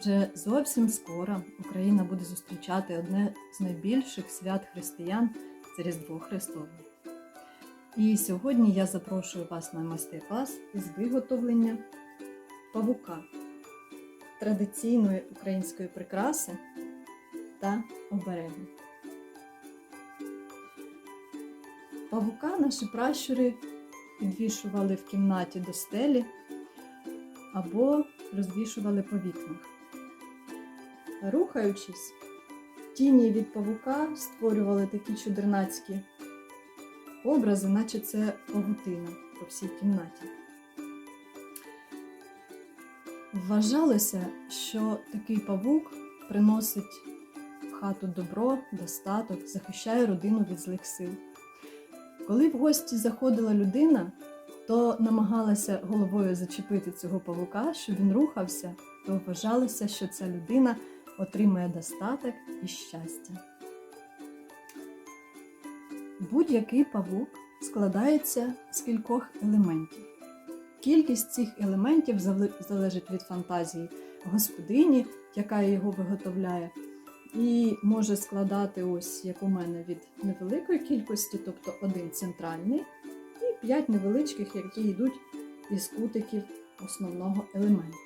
Вже зовсім скоро Україна буде зустрічати одне з найбільших свят християн це Різдво Христове. І сьогодні я запрошую вас на майстер-клас із виготовлення павука, традиційної української прикраси та оберегу. Павука наші пращури підвішували в кімнаті до стелі або розвішували по вікнах. Рухаючись, тіні від павука створювали такі чудернацькі образи, наче це павутина по всій кімнаті. Вважалося, що такий павук приносить в хату добро, достаток, захищає родину від злих сил. Коли в гості заходила людина, то намагалася головою зачепити цього павука, щоб він рухався, то вважалося, що ця людина отримує достаток і щастя. Будь-який павук складається з кількох елементів. Кількість цих елементів залежить від фантазії господині, яка його виготовляє, і може складати ось як у мене від невеликої кількості, тобто один центральний, і 5 невеличких, які йдуть із кутиків основного елементу.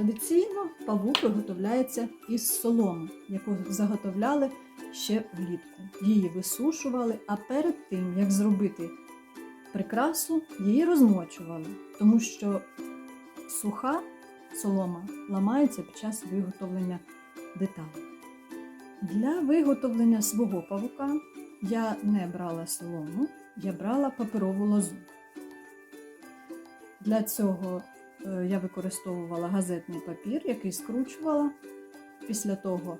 Традиційно павук виготовляється із соломи, яку заготовляли ще влітку. Її висушували, а перед тим, як зробити прикрасу, її розмочували, тому що суха солома ламається під час виготовлення деталей. Для виготовлення свого павука я не брала солому, я брала паперову лозу. Для цього я використовувала газетний папір, який скручувала. Після того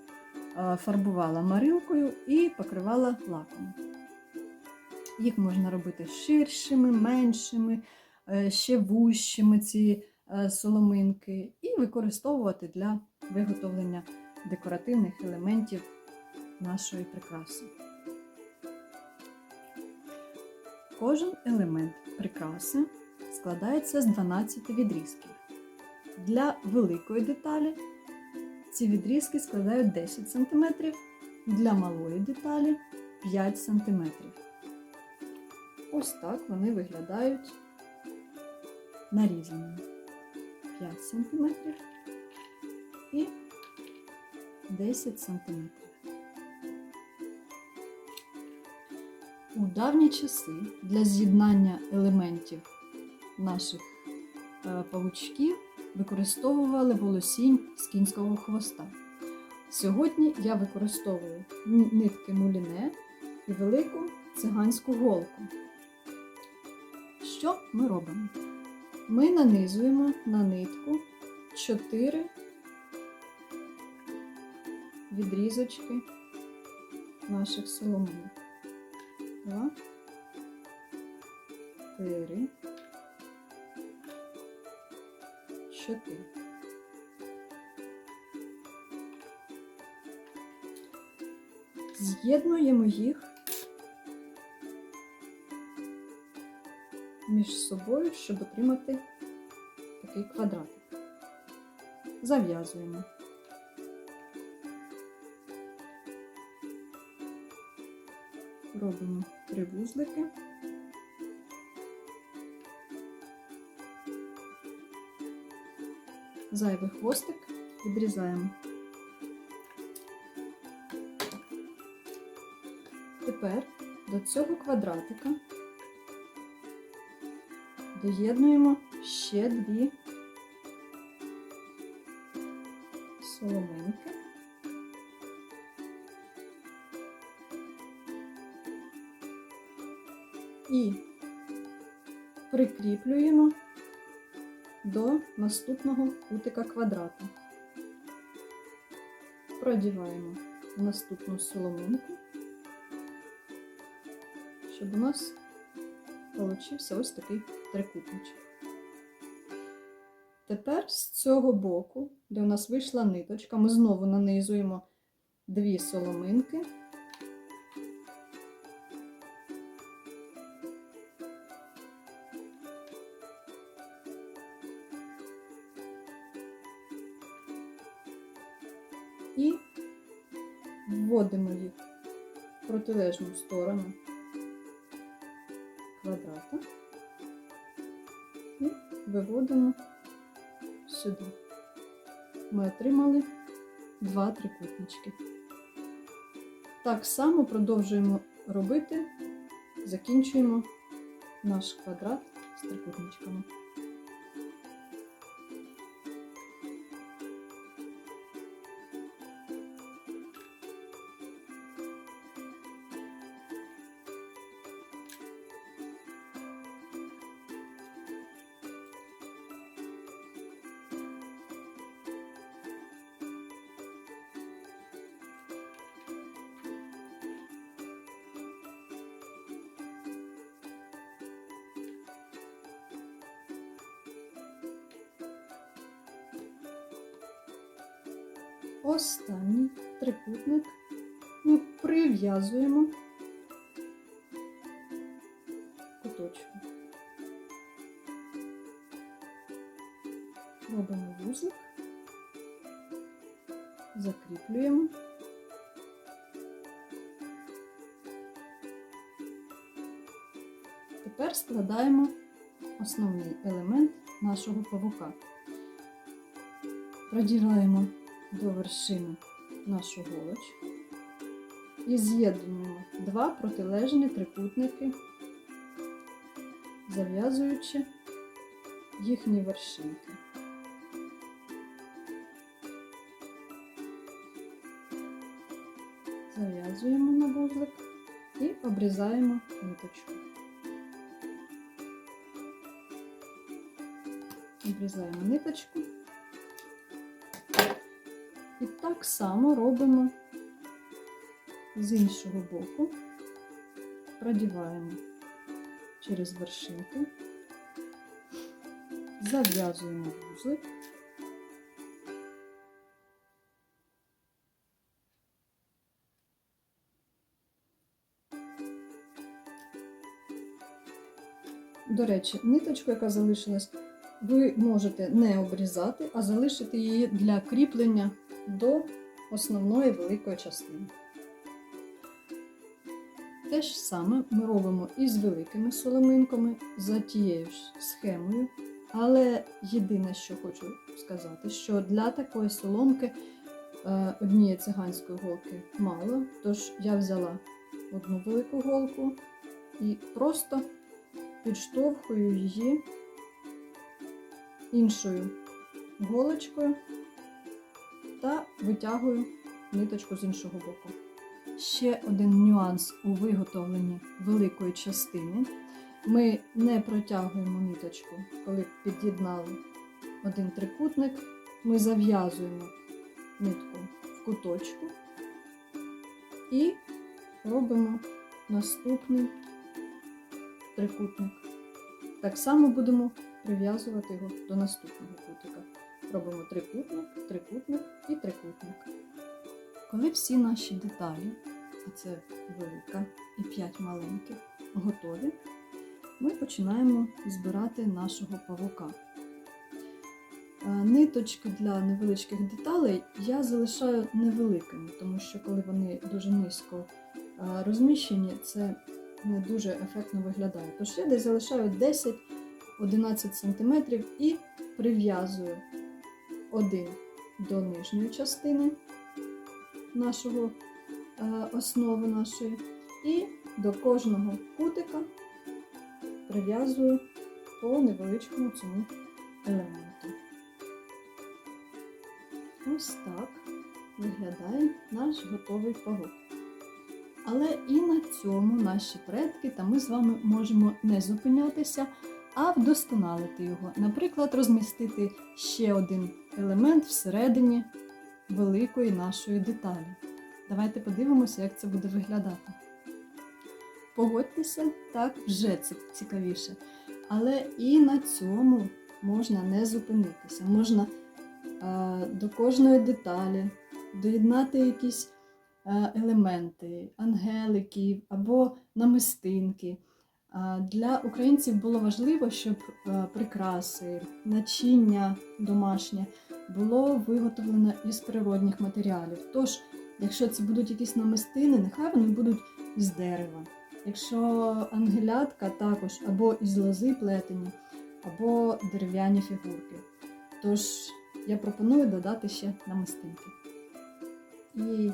е, фарбувала марилкою і покривала лаком. Їх можна робити ширшими, меншими, е, ще вущими ці е, соломинки, і використовувати для виготовлення декоративних елементів нашої прикраси. Кожен елемент прикраси складається з 12 відрізків. Для великої деталі ці відрізки складають 10 см, для малої деталі 5 см. Ось так вони виглядають нарізаними. 5 см і 10 см. У давні часи для з'єднання елементів наших е, павучків використовували волосінь з кінського хвоста. Сьогодні я використовую нитки муліне і велику циганську голку. Що ми робимо? Ми нанизуємо на нитку 4 відрізочки наших соломинок. Два, три, чотири. З'єднуємо їх між собою, щоб отримати такий квадратик. Зав'язуємо. Робимо три вузлики. Зайвий хвостик відрізаємо. Тепер до цього квадратика доєднуємо ще дві соломинки. І прикріплюємо до наступного кутика квадрата. Продіваємо наступну соломинку, щоб у нас получився ось такий трикутничок. Тепер з цього боку, де у нас вийшла ниточка, ми знову нанизуємо дві соломинки і вводимо їх в протилежну сторону квадрата і виводимо сюди. Ми отримали два трикутнички. Так само продовжуємо робити, закінчуємо наш квадрат з трикутничками. Останній трикутник ми прив'язуємо куточку. Робимо вузлик, закріплюємо. Тепер складаємо основний елемент нашого павука. Продіваємо до вершини нашу голочку і з'єднуємо два протилежні трикутники, зав'язуючи їхні вершинки. Зав'язуємо на вузлик і обрізаємо ниточку. Обрізаємо ниточку. Так само робимо з іншого боку, продіваємо через вершинки, зав'язуємо вузлик. До речі, ниточку, яка залишилась, ви можете не обрізати, а залишити її для кріплення до основної великої частини. Те ж саме ми робимо і з великими соломинками за тією ж схемою. Але єдине, що хочу сказати, що для такої соломки е, однієї циганської голки мало. Тож я взяла одну велику голку і просто підштовхую її іншою голочкою та витягую ниточку з іншого боку. Ще один нюанс у виготовленні великої частини. Ми не протягуємо ниточку, коли під'єднали один трикутник, ми зав'язуємо нитку в куточку і робимо наступний трикутник. Так само будемо прив'язувати його до наступного кутика. Робимо трикутник, трикутник і трикутник. Коли всі наші деталі, а це велика і 5 маленьких, готові, ми починаємо збирати нашого павука. Е, Ниточки для невеличких деталей я залишаю невеликими, тому що коли вони дуже низько е, розміщені, це не дуже ефектно виглядає. Тож я десь залишаю 10-11 см і прив'язую один до нижньої частини нашого е, основи нашої, і до кожного кутика прив'язую по невеличкому цьому елементу. Ось так виглядає наш готовий павук. Але і на цьому наші предки та ми з вами можемо не зупинятися, а вдосконалити його. Наприклад, розмістити ще один елемент всередині великої нашої деталі. Давайте подивимося, як це буде виглядати. Погодьтеся, так вже це цікавіше. Але і на цьому можна не зупинитися. Можна е, до кожної деталі доєднати якісь е, елементи, ангеликів або намистинки. Для українців було важливо, щоб е, прикраси, начиння домашнє було виготовлено із природних матеріалів. Тож, якщо це будуть якісь намистини, нехай вони будуть із дерева. Якщо ангелятка також або із лози плетені, або дерев'яні фігурки. Тож я пропоную додати ще намистинки. І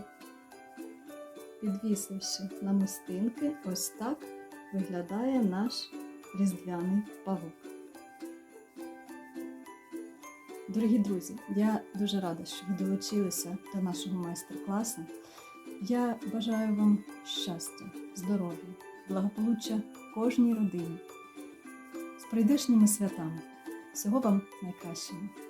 підвісивши намистинки, ось так виглядає наш різдвяний павук. Дорогі друзі, я дуже рада, що ви долучилися до нашого майстер-класу. Я бажаю вам щастя, здоров'я, благополуччя кожній родині з прийдешніми святами. Всього вам найкращого!